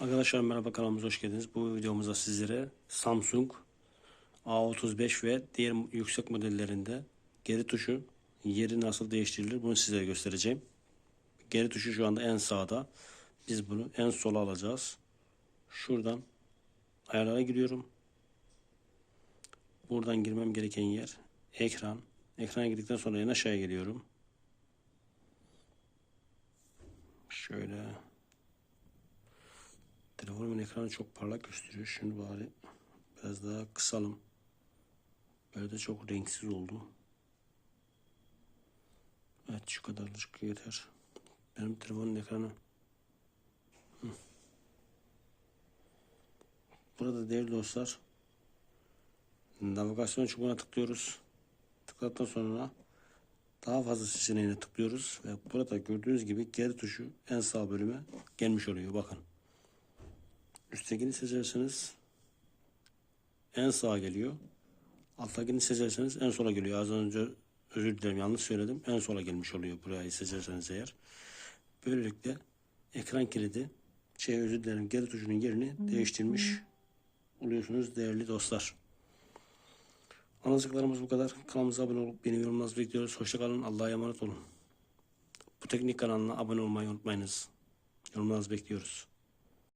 Arkadaşlar merhaba kanalımıza hoş geldiniz. Bu videomuzda sizlere Samsung A35 ve diğer yüksek modellerinde geri tuşu yeri nasıl değiştirilir bunu size göstereceğim. Geri tuşu şu anda en sağda. Biz bunu en sola alacağız. Şuradan ayarlara giriyorum. Buradan girmem gereken yer ekran. Ekrana girdikten sonra en aşağıya geliyorum. Şöyle Telefonumun ekranı çok parlak gösteriyor. Şunu bari biraz daha kısalım. Böyle de çok renksiz oldu. Evet şu kadarcık yeter. Benim telefonun ekranı. Hı. Burada değerli dostlar navigasyon çubuğuna tıklıyoruz. Tıkladıktan sonra daha fazla seçeneğine tıklıyoruz ve burada gördüğünüz gibi geri tuşu en sağ bölüme gelmiş oluyor. Bakın. Üsttekini seçerseniz en sağa geliyor. Alttakini seçerseniz en sola geliyor. Az önce özür dilerim yanlış söyledim. En sola gelmiş oluyor burayı seçerseniz eğer. Böylelikle ekran kilidi şey özür dilerim geri tuşunun yerini değiştirmiş oluyorsunuz değerli dostlar. Anlatacaklarımız bu kadar. Kanalımıza abone olup beni yorumlarınızı bekliyoruz. Hoşçakalın. Allah'a emanet olun. Bu teknik kanalına abone olmayı unutmayınız. Yorumlarınızı bekliyoruz.